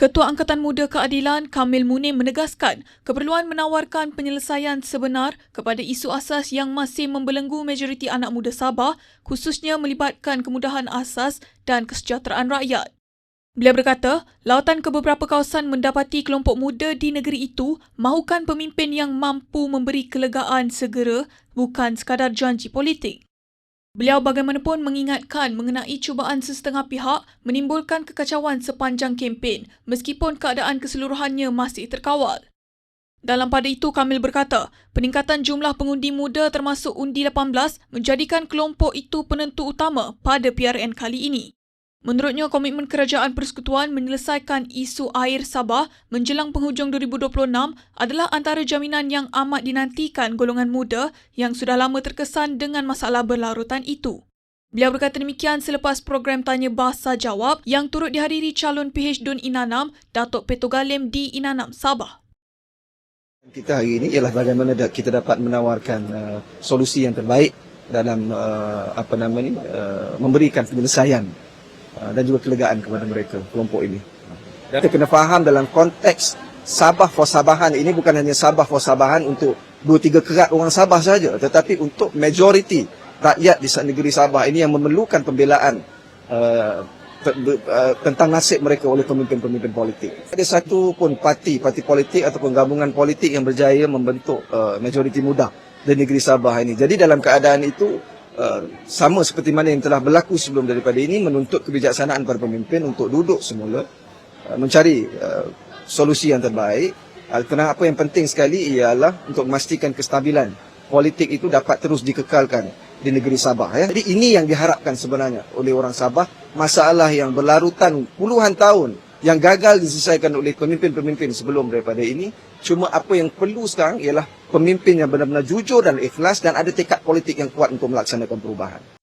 Ketua Angkatan Muda Keadilan Kamil Munim menegaskan keperluan menawarkan penyelesaian sebenar kepada isu asas yang masih membelenggu majoriti anak muda Sabah khususnya melibatkan kemudahan asas dan kesejahteraan rakyat. Beliau berkata, lawatan ke beberapa kawasan mendapati kelompok muda di negeri itu mahukan pemimpin yang mampu memberi kelegaan segera bukan sekadar janji politik. Beliau bagaimanapun mengingatkan mengenai cubaan sesetengah pihak menimbulkan kekacauan sepanjang kempen meskipun keadaan keseluruhannya masih terkawal. Dalam pada itu, Kamil berkata, peningkatan jumlah pengundi muda termasuk undi 18 menjadikan kelompok itu penentu utama pada PRN kali ini. Menurutnya, komitmen kerajaan persekutuan menyelesaikan isu air Sabah menjelang penghujung 2026 adalah antara jaminan yang amat dinantikan golongan muda yang sudah lama terkesan dengan masalah berlarutan itu. Beliau berkata demikian selepas program tanya bahasa jawab yang turut dihadiri calon PH Dun Inanam, Datuk Petogalem di Inanam, Sabah. Kita hari ini ialah bagaimana kita dapat menawarkan uh, solusi yang terbaik dalam uh, apa nama ni uh, memberikan penyelesaian uh, dan juga kelegaan kepada mereka kelompok ini. Kita kena faham dalam konteks Sabah for Sabahan ini bukan hanya Sabah for Sabahan untuk dua tiga kerat orang Sabah saja tetapi untuk majoriti rakyat di negeri Sabah ini yang memerlukan pembelaan uh, tentang nasib mereka oleh pemimpin-pemimpin politik. Ada satu pun parti, parti politik ataupun gabungan politik yang berjaya membentuk uh, majoriti muda di negeri Sabah ini. Jadi dalam keadaan itu uh, sama seperti mana yang telah berlaku sebelum daripada ini menuntut kebijaksanaan para pemimpin untuk duduk semula uh, mencari uh, solusi yang terbaik. Uh, kerana apa yang penting sekali ialah untuk memastikan kestabilan politik itu dapat terus dikekalkan di negeri Sabah ya. Jadi ini yang diharapkan sebenarnya oleh orang Sabah, masalah yang berlarutan puluhan tahun yang gagal diselesaikan oleh pemimpin-pemimpin sebelum daripada ini. Cuma apa yang perlu sekarang ialah pemimpin yang benar-benar jujur dan ikhlas dan ada tekad politik yang kuat untuk melaksanakan perubahan.